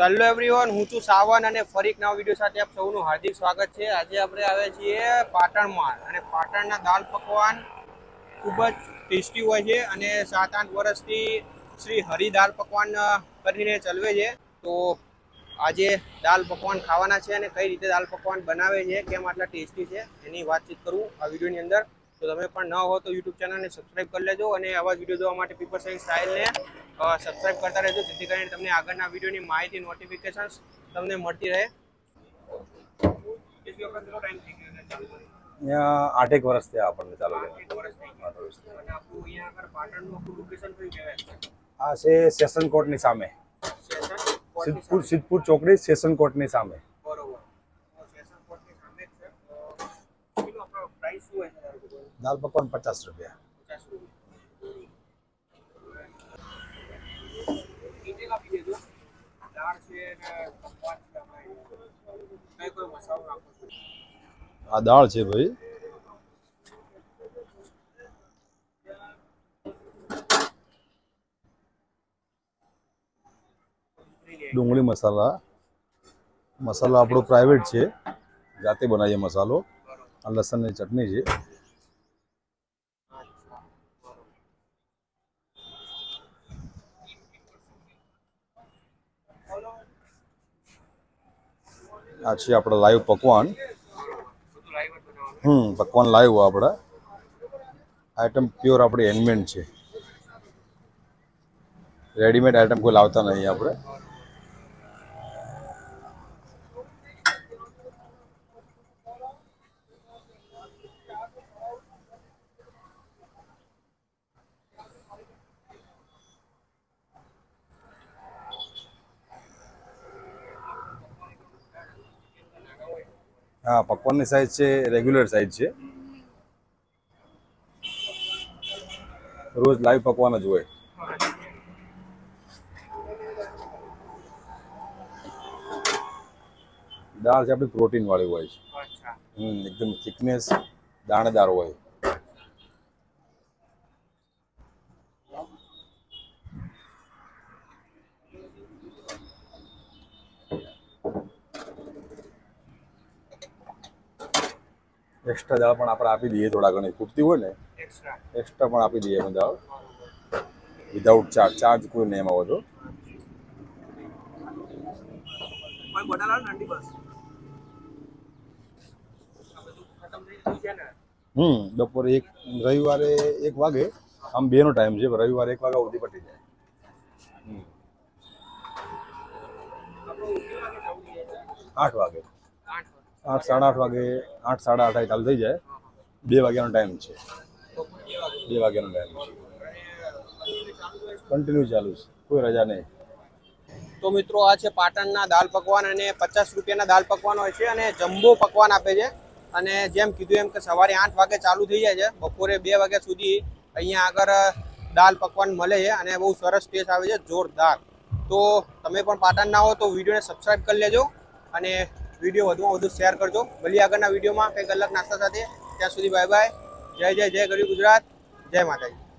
તો hello everyone હું છું સાવન અને ફરી નવા વીડિયો સાથે આપ સૌનું હાર્દિક સ્વાગત છે. આજે આપણે આવ્યા છીએ પાટણમાં અને પાટણના દાલ પકવાન ખૂબ જ ટેસ્ટી હોય છે અને સાત આઠ વર્ષથી શ્રી હરિ દાલ પકવાન કરીને ચલવે છે. તો આજે દાલ પકવાન ખાવાના છે અને કઈ રીતે દાલ પકવાન બનાવે છે, કેમ આટલા ટેસ્ટી છે, એની વાતચીત કરું આ વિડીયોની અંદર. તો તમે પણ ન હો તો યુટ્યુબ ચેનલને સબસ્ક્રાઇબ કરી લેજો અને આવા જ વીડિયો જોવા માટે પીપલ સાયન્સ સ્ટાઇલને સબસ્ક્રાઇબ કરતા રહેજો જેથી કરીને તમને આગળના વિડીયોની માહિતી નોટિફિકેશન્સ તમને મળતી રહે. આઠેક વર્ષ થયા આપણને ચાલુ? આ છે સેશન કોર્ટની સામે સિદ્ધપુર સિદ્ધપુર ચોકડી સેશન કોર્ટની સામે બરોબર. તો સ્ટેશન કોર્ટની સામે જ છે. તો કેટલો આપણો price શું હોય છે તારું બધું? દાલ પકવાન પચાસ રૂપિયા પચાસ રૂપિયા. ડિટેલ આપી દેજો. દાળ છે ને પકવાન છે આપણે. કઈ કોઈ મસાલો નાખો છો? આ દાળ છે ભાઈ ડુંગળી મસાલા મસાલો આપણો પ્રાઇવેટ છે જાતે બનાવીએ મસાલો આ લસણની ચટણી છે. આ છે આપણે લાઈવ પકવાન. હમ, પકવાન લાઈવ આપણે આઈટમ પ્યોર આપણી હેન્ડમેડ છે. રેડીમેડ આઈટમ કોઈ લાવતા નહીં આપણે. હા પકવાનની સાઈઝ છે રેગ્યુલર સાઈઝ છે. રોજ લાઈવ પકવાન જ હોય. દાળ છે આપણી પ્રોટીન વાળી હોય છે. હમ એકદમ થિકનેસ દાણેદાર હોય. એક્સ્ટ્રા દાળ પણ આપણે આપી દઈએ થોડા ઘણી ખૂટતી હોય ને. એક્સ્ટ્રા પણ આપી દઈએ અમે દાળ વિધાઉટ ચાર્જ ચાર્જ કોઈ નહીં એમાં વધુ હમ બપોરે એક રવિવારે એક વાગે આમ બે નો ટાઈમ છે રવિવારે એક વાગ્યા સુધી પટી જાય? આઠ વાગે. આઠ, સાડા આઠ વાગે, આઠ, સાડા આઠ ચાલુ થઈ જાય. બે વાગ્યાનો ટાઈમ છે. બે વાગ્યાનો ટાઈમ છે? કન્ટિન્યુ ચાલુ છે. કોઈ રજા નહીં. તો મિત્રો, આ છે પાટણના દાલ પકવાન અને પચાસ રૂપિયાના દાલ પકવાન હોય છે અને જમ્બો પકવાન આપે છે. અને જેમ કીધું એમ કે સવારે આઠ વાગે ચાલુ થઈ જાય છે. બપોરે બે વાગ્યા સુધી અહીંયા આગળ દાલ પકવાન મળે છે અને બહુ સરસ ટેસ્ટ આવે છે. જોરદાર. તો તમે પણ પાટણના હો તો વિડીયોને સબસ્ક્રાઈબ કરી લેજો અને વીડિયો વધુમાં વધુ શેર કરજો. ભલી આગળના વિડીયોમાં કંઈક અલગ નાસ્તા સાથે. ત્યાં સુધી બાય બાય. જય જય જય ગરીબ ગુજરાત. જય માતાજી.